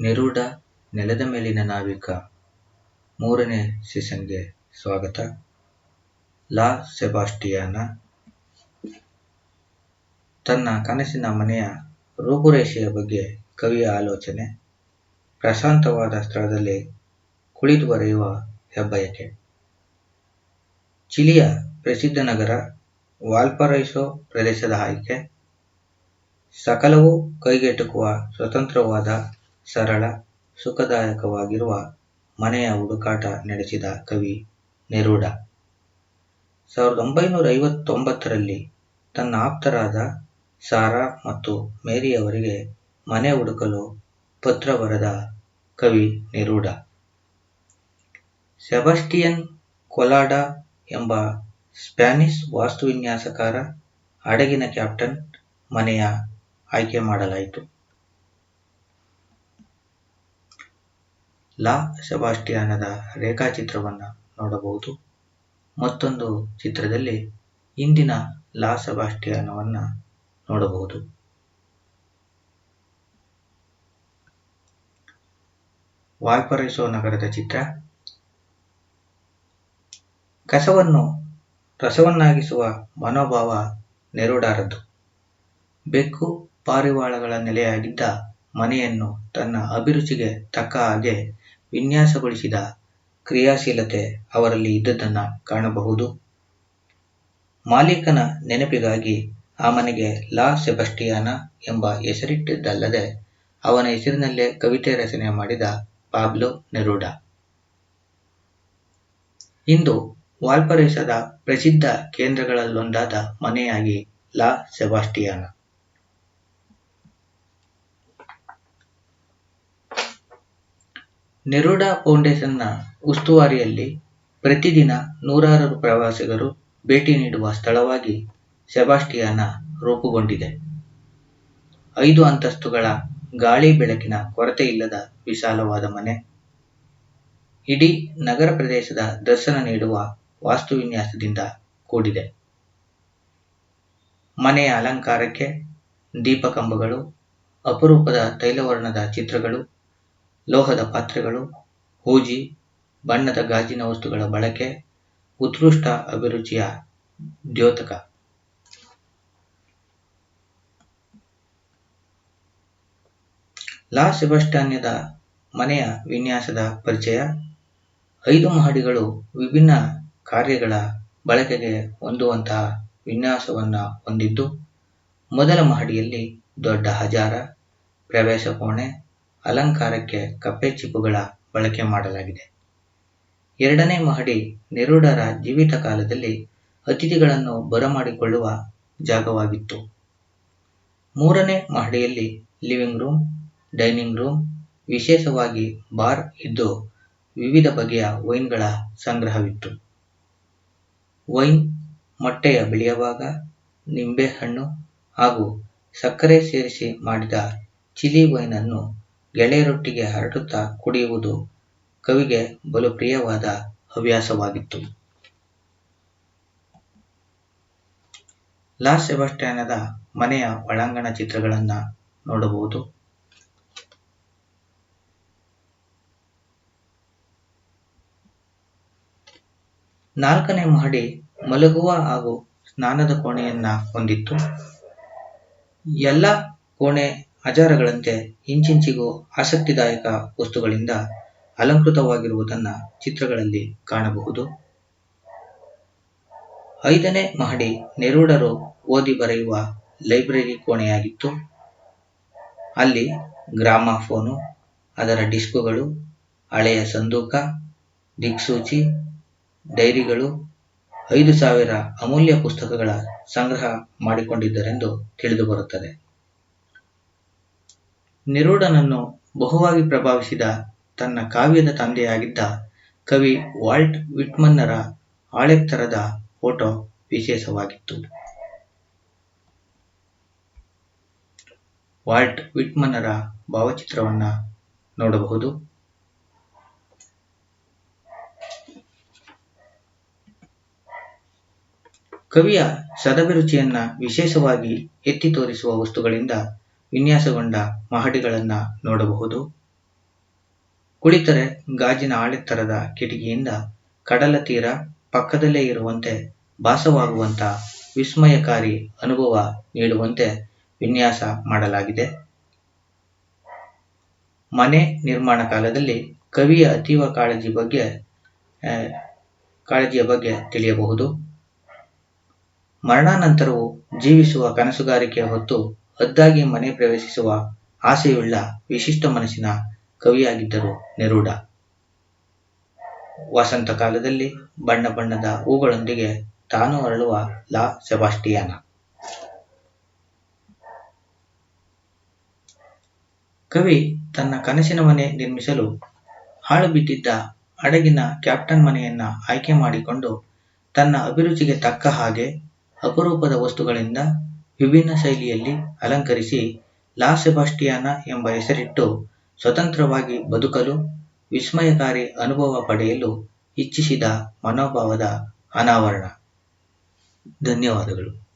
ನೆರೂಡ ನೆಲದ ಮೇಲಿನ ನಾವಿಕ. ಮೂರನೇ ಸೀಸನ್ಗೆ ಸ್ವಾಗತ. ಲಾ ಸೆಬಾಸ್ಟಿಯಾನ, ತನ್ನ ಕನಸಿನ ಮನೆಯ ರೂಪುರೇಷೆಯ ಬಗ್ಗೆ ಕವಿಯ ಆಲೋಚನೆ, ಪ್ರಶಾಂತವಾದ ಸ್ಥಳದಲ್ಲಿ ಕುಳಿತು ಬರೆಯುವ ಹೆಬ್ಬಯಕೆ. ಚಿಲಿಯ ಪ್ರಸಿದ್ಧ ನಗರ ವಾಲ್ಪರೈಸೋ ಪ್ರದೇಶದ ಆಯ್ಕೆ. ಸಕಲವೂ ಕೈಗೆಟುಕುವ ಸ್ವತಂತ್ರವಾದ ಸರಳ, ಸುಖದಾಯಕವಾಗಿರುವ ಮನೆಯ ಹುಡುಕಾಟ ನಡೆಸಿದ ಕವಿ ನೆರೂಡ. ಸಾವಿರದ ಒಂಬೈನೂರ ಐವತ್ತೊಂಬತ್ತರಲ್ಲಿ ತನ್ನ ಆಪ್ತರಾದ ಸಾರಾ ಮತ್ತು ಮೇರಿಯವರಿಗೆ ಮನೆ ಹುಡುಕಲು ಪತ್ರ ಬರೆದ ಕವಿ ನೆರೂಡ. ಸೆಬಾಸ್ಟಿಯನ್ ಕೊಲಾಡಾ ಎಂಬ ಸ್ಪ್ಯಾನಿಷ್ ವಾಸ್ತುವಿನ್ಯಾಸಕಾರ, ಹಡಗಿನ ಕ್ಯಾಪ್ಟನ್, ಮನೆಯ ಆಯ್ಕೆ ಮಾಡಲಾಯಿತು. ಲಾ ಸೆಬಾಸ್ಟಿಯಾನದ ರೇಖಾಚಿತ್ರವನ್ನು ನೋಡಬಹುದು. ಮತ್ತೊಂದು ಚಿತ್ರದಲ್ಲಿ ಇಂದಿನ ಲಾ ಸೆಬಾಸ್ಟಿಯಾನವನ್ನು ನೋಡಬಹುದು. ವಾಲ್ಪರೈಸೊ ನಗರದ ಚಿತ್ರ. ಕಸವನ್ನು ರಸವನ್ನಾಗಿಸುವ ಮನೋಭಾವ ನೆರೂಡಾರದ್ದು. ಬೆಕ್ಕು ಪಾರಿವಾಳಗಳ ನೆಲೆಯಾಗಿದ್ದ ಮನೆಯನ್ನು ತನ್ನ ಅಭಿರುಚಿಗೆ ತಕ್ಕ ಹಾಗೆ ವಿನ್ಯಾಸಗೊಳಿಸಿದ ಕ್ರಿಯಾಶೀಲತೆ ಅವರಲ್ಲಿ ಇದ್ದದ್ದನ್ನು ಕಾಣಬಹುದು. ಮಾಲೀಕನ ನೆನಪಿಗಾಗಿ ಆ ಮನೆಗೆ ಲಾ ಸೆಬಸ್ಟಿಯಾನ ಎಂಬ ಹೆಸರಿಟ್ಟಿದ್ದಲ್ಲದೆ, ಅವನ ಹೆಸರಿನಲ್ಲೇ ಕವಿತೆ ರಚನೆ ಮಾಡಿದ ಪಾಬ್ಲೋ ನೆರೂಡ. ಇಂದು ವಾಲ್ಪರೇಸದ ಪ್ರಸಿದ್ಧ ಕೇಂದ್ರಗಳಲ್ಲೊಂದಾದ ಮನೆಯಾಗಿ ಲಾ ಸೆಬಾಸ್ಟಿಯಾನ. ನೆರೂಡ ಫೌಂಡೇಶನ್ನ ಉಸ್ತುವಾರಿಯಲ್ಲಿ ಪ್ರತಿದಿನ ನೂರಾರು ಪ್ರವಾಸಿಗರು ಭೇಟಿ ನೀಡುವ ಸ್ಥಳವಾಗಿ ಸೆಬಾಸ್ಟಿಯಾನ ರೂಪುಗೊಂಡಿದೆ. ಐದು ಅಂತಸ್ತುಗಳ ಗಾಳಿ ಬೆಳಕಿನ ಕೊರತೆಯಿಲ್ಲದ ವಿಶಾಲವಾದ ಮನೆ. ಇಡೀ ನಗರ ಪ್ರದೇಶದ ದರ್ಶನ ನೀಡುವ ವಾಸ್ತುವಿನ್ಯಾಸದಿಂದ ಕೂಡಿದೆ. ಮನೆಯ ಅಲಂಕಾರಕ್ಕೆ ದೀಪಕಂಬಗಳು, ಅಪರೂಪದ ತೈಲವರ್ಣದ ಚಿತ್ರಗಳು ಲೋಹದ ಪಾತ್ರೆಗಳು, ಹೂಜಿ, ಬಣ್ಣದ ಗಾಜಿನ ವಸ್ತುಗಳ ಬಳಕೆ, ಉತ್ಕೃಷ್ಟ ಅಭಿರುಚಿಯ ದ್ಯೋತಕ. ಲಾ ಸೆಬಾಸ್ಟಾನ್ಯದ ಮನೆಯ ವಿನ್ಯಾಸದ ಪರಿಚಯ. ಐದು ಮಹಡಿಗಳು ವಿಭಿನ್ನ ಕಾರ್ಯಗಳ ಬಳಕೆಗೆ ಹೊಂದುವಂತಹ ವಿನ್ಯಾಸವನ್ನು ಹೊಂದಿದ್ದು, ಮೊದಲ ಮಹಡಿಯಲ್ಲಿ ದೊಡ್ಡ ಹಜಾರ, ಪ್ರವೇಶ ಕೋಣೆ ಅಲಂಕಾರಕ್ಕೆ ಕಪ್ಪೆ ಚಿಪ್ಪುಗಳ ಬಳಕೆ ಮಾಡಲಾಗಿದೆ. ಎರಡನೇ ಮಹಡಿ ನೆರುಡರ ಜೀವಿತ ಕಾಲದಲ್ಲಿ ಅತಿಥಿಗಳನ್ನು ಬರಮಾಡಿಕೊಳ್ಳುವ ಜಾಗವಾಗಿತ್ತು. ಮೂರನೇ ಮಹಡಿಯಲ್ಲಿ ಲಿವಿಂಗ್ ರೂಮ್, ಡೈನಿಂಗ್ ರೂಮ್, ವಿಶೇಷವಾಗಿ ಬಾರ್ ಇದ್ದು ವಿವಿಧ ಬಗೆಯ ವೈನ್ಗಳ ಸಂಗ್ರಹವಿತ್ತು. ವೈನ್, ಮೊಟ್ಟೆಯ ಬಿಳಿಯ ಭಾಗ ನಿಂಬೆಹಣ್ಣು ಹಾಗೂ ಸಕ್ಕರೆ ಸೇರಿಸಿ ಮಾಡಿದ ಚಿಲಿ ವೈನನ್ನು ಗೆಳೆಯರೊಟ್ಟಿಗೆ ಹರಡುತ್ತಾ ಕುಡಿಯುವುದು ಕವಿಗೆ ಬಲು ಪ್ರಿಯವಾದ ಹವ್ಯಾಸವಾಗಿತ್ತು. ಲಾ ಸೆಬಾಸ್ಟ್ಯಾನದ ಮನೆಯ ಒಳಾಂಗಣ ಚಿತ್ರಗಳನ್ನು ನೋಡಬಹುದು. ನಾಲ್ಕನೇ ಮಹಡಿ ಮಲಗುವ ಹಾಗೂ ಸ್ನಾನದ ಕೋಣೆಯನ್ನ ಹೊಂದಿತ್ತು. ಎಲ್ಲ ಕೋಣೆ ಹಜಾರಗಳಂತೆ ಇಂಚಿಂಚಿಗೂ ಆಸಕ್ತಿದಾಯಕ ವಸ್ತುಗಳಿಂದ ಅಲಂಕೃತವಾಗಿರುವುದನ್ನು ಚಿತ್ರಗಳಲ್ಲಿ ಕಾಣಬಹುದು. ಐದನೇ ಮಹಡಿ ನೆರೂಢರು ಓದಿ ಬರೆಯುವ ಲೈಬ್ರರಿ ಕೋಣೆಯಾಗಿತ್ತು. ಅಲ್ಲಿ ಗ್ರಾಮಾಫೋನು, ಅದರ ಡಿಸ್ಕುಗಳು, ಹಳೆಯ ಸಂದೂಕ, ದಿಕ್ಸೂಚಿ, ಡೈರಿಗಳು, ಐದು ಸಾವಿರ ಅಮೂಲ್ಯ ಪುಸ್ತಕಗಳ ಸಂಗ್ರಹ ಮಾಡಿಕೊಂಡಿದ್ದರೆಂದು ತಿಳಿದುಬರುತ್ತದೆ. ನೆರೂಡನನ್ನು ಬಹುವಾಗಿ ಪ್ರಭಾವಿಸಿದ ತನ್ನ ಕಾವ್ಯದ ತಂದೆಯಾಗಿದ್ದ ಕವಿ ವಾಲ್ಟ್ ವಿಟ್ಮನ್ನರ ಆಳೆತ್ತರದ ಫೋಟೋ ವಿಶೇಷವಾಗಿತ್ತು. ವಾಲ್ಟ್ ವಿಟ್ಮನ್ನರ ಭಾವಚಿತ್ರವನ್ನು ನೋಡಬಹುದು. ಕವಿಯ ಸದಭಿರುಚಿಯನ್ನ ವಿಶೇಷವಾಗಿ ಎತ್ತಿ ತೋರಿಸುವ ವಸ್ತುಗಳಿಂದ ವಿನ್ಯಾಸಗೊಂಡ ಮಹಡಿಗಳನ್ನು ನೋಡಬಹುದು. ಕುಳಿತರೆ ಗಾಜಿನ ಆಳೆತ್ತರದ ಕಿಟಕಿಯಿಂದ ಕಡಲ ತೀರ ಪಕ್ಕದಲ್ಲೇ ಇರುವಂತೆ ಭಾಸವಾಗುವಂತ ವಿಸ್ಮಯಕಾರಿ ಅನುಭವ ನೀಡುವಂತೆ ವಿನ್ಯಾಸ ಮಾಡಲಾಗಿದೆ. ಮನೆ ನಿರ್ಮಾಣ ಕಾಲದಲ್ಲಿ ಕವಿಯ ಅತೀವ ಕಾಳಜಿ ಬಗ್ಗೆ ಕಾಳಜಿಯ ಬಗ್ಗೆ ತಿಳಿಯಬಹುದು. ಮರಣಾನಂತರವೂ ಜೀವಿಸುವ ಕನಸುಗಾರಿಕೆಯ ಹೊತ್ತು ಖುದ್ದಾಗಿ ಮನೆ ಪ್ರವೇಶಿಸುವ ಆಸೆಯುಳ್ಳ ವಿಶಿಷ್ಟ ಮನಸ್ಸಿನ ಕವಿಯಾಗಿದ್ದರು ನೆರೂಡ. ವಸಂತ ಕಾಲದಲ್ಲಿ ಬಣ್ಣ ಬಣ್ಣದ ಹೂಗಳೊಂದಿಗೆ ತಾನು ಅರಳುವ ಲಾ ಸೆಬಾಸ್ಟಿಯಾನ. ಕವಿ ತನ್ನ ಕನಸಿನ ಮನೆ ನಿರ್ಮಿಸಲು ಹಾಳು ಬಿದ್ದಿದ್ದ ಹಡಗಿನ ಕ್ಯಾಪ್ಟನ್ ಮನೆಯನ್ನ ಆಯ್ಕೆ ಮಾಡಿಕೊಂಡು ತನ್ನ ಅಭಿರುಚಿಗೆ ತಕ್ಕ ಹಾಗೆ ಅಪರೂಪದ ವಸ್ತುಗಳಿಂದ ವಿಭಿನ್ನ ಶೈಲಿಯಲ್ಲಿ ಅಲಂಕರಿಸಿ ಲಾ ಸೆಬಾಸ್ಟಿಯಾನ ಎಂಬ ಹೆಸರಿಟ್ಟು ಸ್ವತಂತ್ರವಾಗಿ ಬದುಕಲು ವಿಸ್ಮಯಕಾರಿ ಅನುಭವ ಪಡೆಯಲು ಇಚ್ಛಿಸಿದ ಮನೋಭಾವದ ಅನಾವರಣ. ಧನ್ಯವಾದಗಳು.